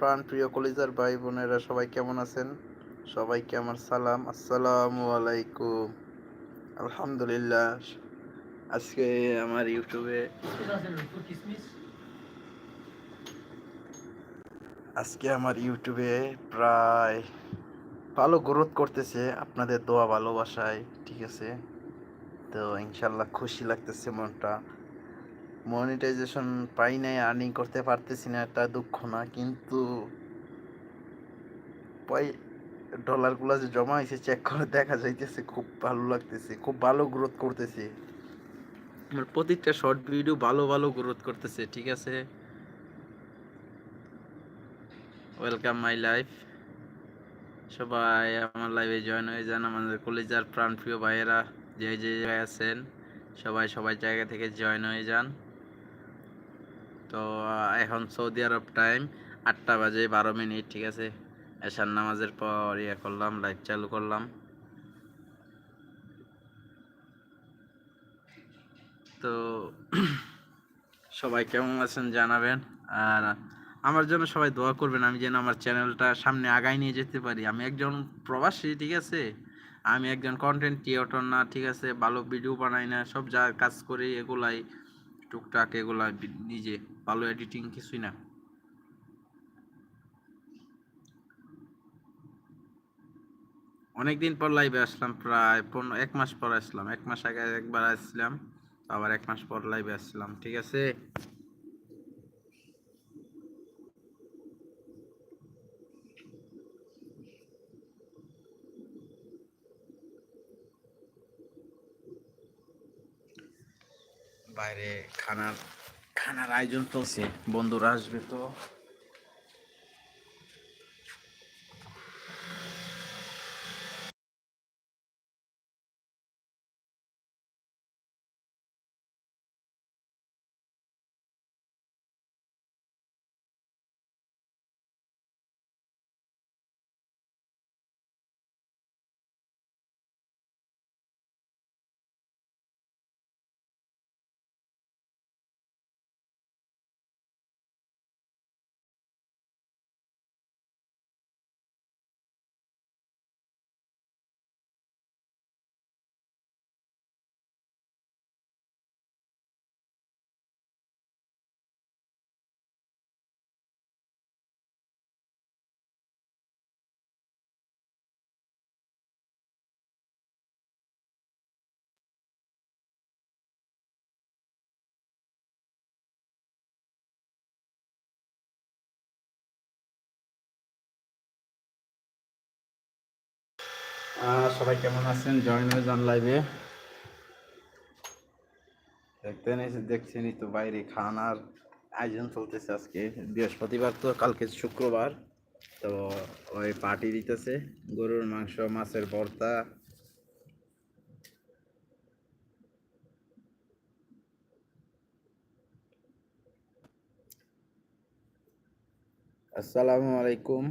প্রাণ প্রিয় কলিজার ভাই বোনেরা, সবাই কেমন আছেন? সবাইকে আমার সালাম। আসসালামু আলাইকুম। আলহামদুলিল্লাহ। আজকে আমার ইউটিউবে আজকে আমার ইউটিউবে প্রায় ভালো গ্রোথ করতেছে আপনাদের দোয়া ভালোবাসায়, ঠিক আছে? তো ইনশাল্লাহ খুশি লাগতেছে মনটা। মনিটাইজেশন পাই নাই আর্নিং করতে পারতেছি না এটা দুঃখ না, কিন্তু পয় ডলারগুলো যে জমা হয়েছে চেক করে দেখা যাইতেছে, খুব ভালো লাগতেছে, খুব ভালো গ্রোথ করতেছে। আমার প্রত্যেকটা শর্ট ভিডিও ভালো ভালো গ্রোথ করতেছে, ঠিক আছে? ওয়েলকাম মাই লাইফ সবাই আমার লাইভে জয়েন হয়ে যান, আমাদের কলেজার প্রাণপ্রিয় ভাইয়েরা, যে যে আছেন, সবাই সবাই জায়গা থেকে জয়েন হয়ে যান। তো এখন সৌদি আরব টাইম আটটা বাজে বারো মিনিট, ঠিক আছে? এশার নামাজের পর ইয়ে করলাম লাইভ চালু করলাম। তো, সবাই কেমন আছেন জানাবেন? আর আমার জন্য সবাই দোয়া করবেন, আমি যেন আমার চ্যানেলটা সামনে আগায় নিয়ে যেতে পারি। আমি একজন প্রবাসী, ঠিক আছে? আমি একজন কন্টেন্ট ক্রিয়েটর না, ঠিক আছে? ভালো ভিডিও বানাই না, সব যা কাজ করি এগুলাই। টুকটাক এগুলো নিজে ভালো এডিটিং কিছুই না। অনেকদিন পর লাইভে আসলাম, প্রায় পনেরো, এক মাস পর আসলাম। এক মাস আগে একবার আসছিলাম, আবার এক মাস পর লাইভে আসছিলাম, ঠিক আছে? বাইরে খানার খানার আয়োজন চলছে বন্ধুরা আসবে তো। সবাই কেমন আছেন? জয়েন হয়ে যান লাইভে দেখতেন দেখছেনই তো বাইরে খানার আয়োজন চলতেছে আজকে। বৃহস্পতিবার তো, কালকে শুক্রবার। তো ওই পার্টি দিতেছে, গরুর মাংস, মাছের ভর্তা। আসসালামু আলাইকুম।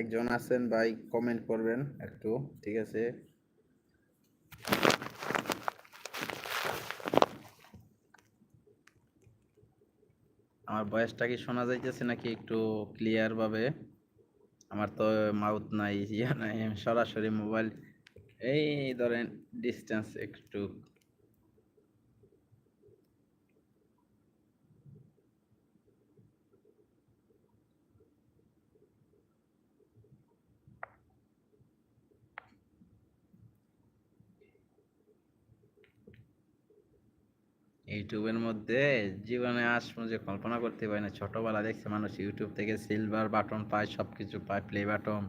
একজন আছেন ভাই কমেন্ট করবেন একটু, ঠিক আছে? আমার ভয়েসটা কি শোনা যাইতেছে নাকি একটু ক্লিয়ার ভাবে? আমার তো মাউথ নাই, ইয়া নাই সরাসরি মোবাইল এই ধরেন ডিস্টেন্স একটু ইউটিউবের মধ্যে জীবনে আসব যে কল্পনা করতে পারি না ছোটবেলা দেখছে মানুষ ইউটিউব থেকে সিলভার বাটন পায় সব কিছু পায় প্লে বাটন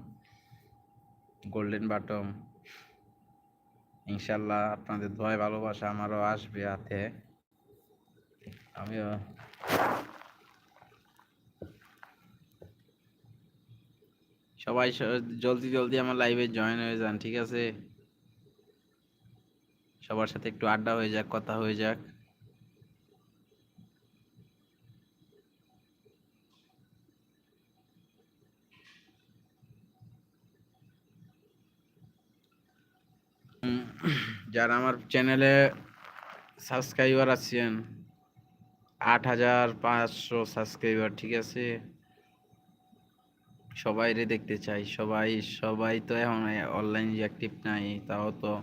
গোল্ডেন বাটন ইনশাল্লাহ আপনাদের দোয়ায় ভালোবাসা আমারও আসবে হাতে। আমিও সবাই জলদি জলদি আমার লাইভে জয়েন হয়ে যান, ঠিক আছে? সবার সাথে একটু আড্ডা হয়ে যাক, কথা হয়ে যাক। যারা আমার চ্যানেলে সাবস্ক্রাইবার আছেন, আট হাজার পাঁচশো সাবস্ক্রাইবার ঠিক আছে? সবাই রে দেখতে চাই, সবাই সবাই তো এখন অনলাইন অ্যাক্টিভ নাই, তাও তো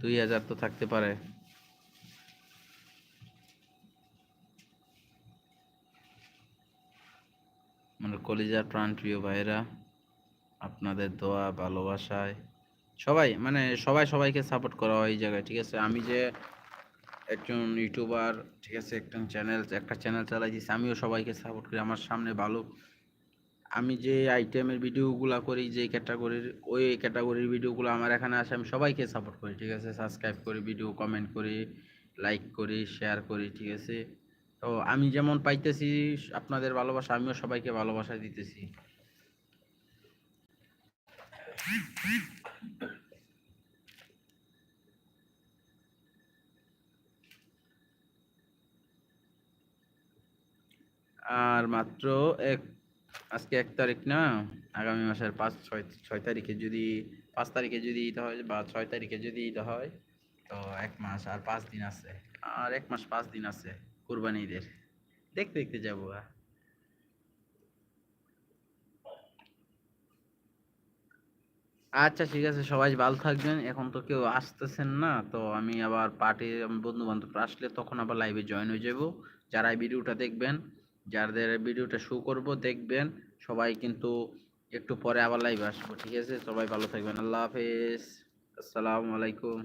দুই হাজার তো থাকতে পারে। মানে কলিজার প্রাণ প্রিয় ভাইরা আপনাদের দোয়া, ভালোবাসায় সবাই মানে সবাই সবাইকে সাপোর্ট করা হয় এই জায়গায়, ঠিক আছে? আমি যে একজন ইউটিউবার ঠিক আছে? একজন চ্যানেল একটা চ্যানেল চালাই দিচ্ছি আমিও সবাইকে সাপোর্ট করি, আমার সামনে ভালো। আমি যে আইটেমের ভিডিওগুলো করি, যে ক্যাটাগরির ওই ক্যাটাগরির ভিডিওগুলো আমার এখানে আসে, আমি সবাইকে সাপোর্ট করি, ঠিক আছে? সাবস্ক্রাইব করি ভিডিও কমেন্ট করি লাইক করি শেয়ার করি, ঠিক আছে? তো আমি যেমন পাইতেছি, আপনাদের ভালোবাসা, আমিও সবাইকে ভালোবাসা দিতেছি। আর মাত্র এক, আজকে এক তারিখ না? আগামী মাসের পাঁচ, ছয় ছয় তারিখে যদি, পাঁচ তারিখে যদি ঈদ হয় বা ছয় তারিখে যদি ঈদ হয়, তো এক মাস আর পাঁচ দিন আছে। আর এক মাস পাঁচ দিন আছে কুরবানি ঈদের। দেখতে দেখতে যাব আচ্ছা ঠিক আছে, সবাই ভালো থাকবেন। এখন তো কেউ আসতেছেন না, তো আমি আবার পার্টি বন্ধু বান্ধব আসলে তখন আবার লাইভে জয়েন হয়ে যাব। যারা এই ভিডিওটা দেখবেন, যাদের ভিডিওটা শো করব, দেখবেন। সবাই কিন্তু একটু পরে আবার লাইভে আসব, ঠিক আছে? সবাই ভালো থাকবেন। আল্লাহ হাফেজ। আসসালামু আলাইকুম।